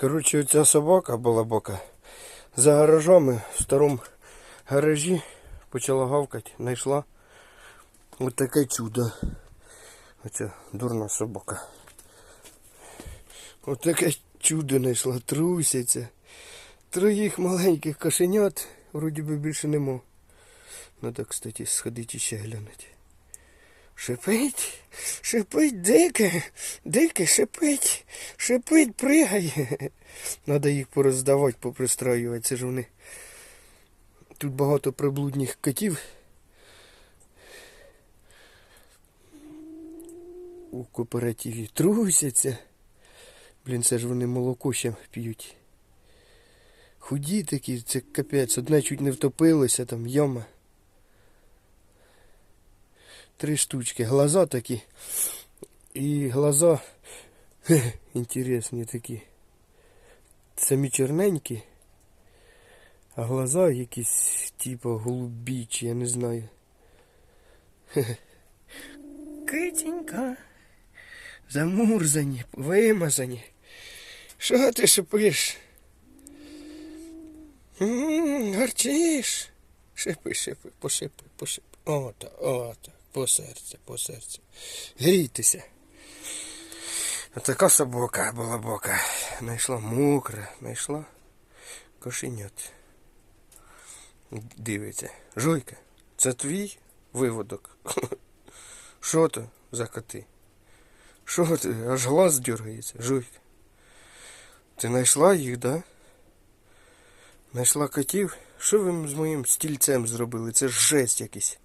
Коротше, оця собака була бока. За гаражами в старому гаражі почала гавкати, знайшла от таке чудо. Оця дурна собака. От таке чудо знайшла, трусяться. Троїх маленьких кошенят, вроді би більше нема. Надо, кстати, сходити ще глянути. Шипить, шипить дике, дике, шипить, шипить, пригає. Надо їх пороздавати, попристроювати. Це ж вони. Тут багато приблудних котів. У кооперативі трусяться. Блін, це ж вони молоко ще п'ють. Худі такі, це капець. Одна чуть не втопилася, там яма. Три штучки. Глаза такі. І глаза хе, інтересні такі. Самі чорненькі. А глаза якісь, типу, голубічі, я не знаю. Хе-хе. Китенька. Замурзані, вимазані. Що ти шипиш? Гарчиш. Шипи, шипи, пошипи, пошипи. Ота, ота, по серцю, по серцю. Грійтеся. Така собака була бока. Найшла мокра, знайшла кошенят. Дивиться. Жуйка, це твій виводок. Що то за коти? Що ти? Аж глаз дергається, Жуйка. Ти знайшла їх, да? Знайшла котів? Що ви з моїм стільцем зробили? Це ж жесть якийсь.